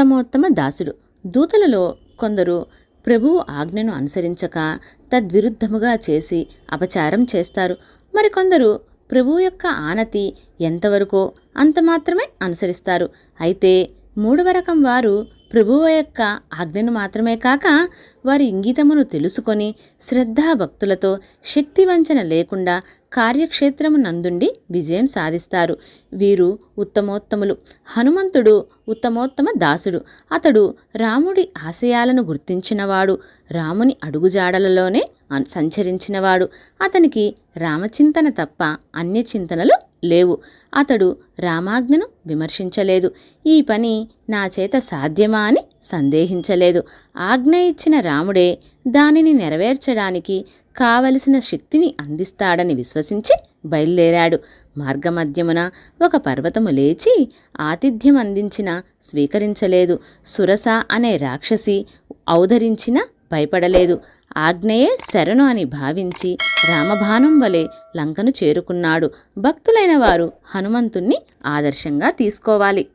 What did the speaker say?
ఉత్తమోత్తమ దాసుడు. దూతలలో కొందరు ప్రభువు ఆజ్ఞను అనుసరించక తద్విరుద్ధముగా చేసి అపచారం చేస్తారు. మరికొందరు ప్రభువు యొక్క ఆనతి ఎంతవరకో అంత మాత్రమే అనుసరిస్తారు. అయితే మూడవ రకం వారు ప్రభువు యొక్క ఆజ్ఞను మాత్రమే కాక వారి ఇంగితమును తెలుసుకొని శ్రద్ధాభక్తులతో శక్తివంచన లేకుండా కార్యక్షేత్రము నందుండి విజయం సాధిస్తారు. వీరు ఉత్తమోత్తములు. హనుమంతుడు ఉత్తమోత్తమ దాసుడు. అతడు రాముడి ఆశయాలను గుర్తించినవాడు. రాముని అడుగుజాడలలోనే సంచరించినవాడు. అతనికి రామచింతన తప్ప అన్య చింతనలు లేవు. అతడు రామాజ్ఞను విమర్శించలేదు. ఈ పని నా చేత సాధ్యమా అని సందేహించలేదు. ఆజ్ఞ ఇచ్చిన రాముడే దానిని నెరవేర్చడానికి కావలసిన శక్తిని అందిస్తాడని విశ్వసించి బయలుదేరాడు. మార్గమధ్యమున ఒక పర్వతము లేచి ఆతిథ్యం అందించిన స్వీకరించలేదు. సురస అనే రాక్షసి ఔదరించిన భయపడలేదు. ఆజ్ఞయే శరణు అని భావించి రామభానం వలె లంకను చేరుకున్నాడు. భక్తులైన వారు హనుమంతుణ్ణి ఆదర్శంగా తీసుకోవాలి.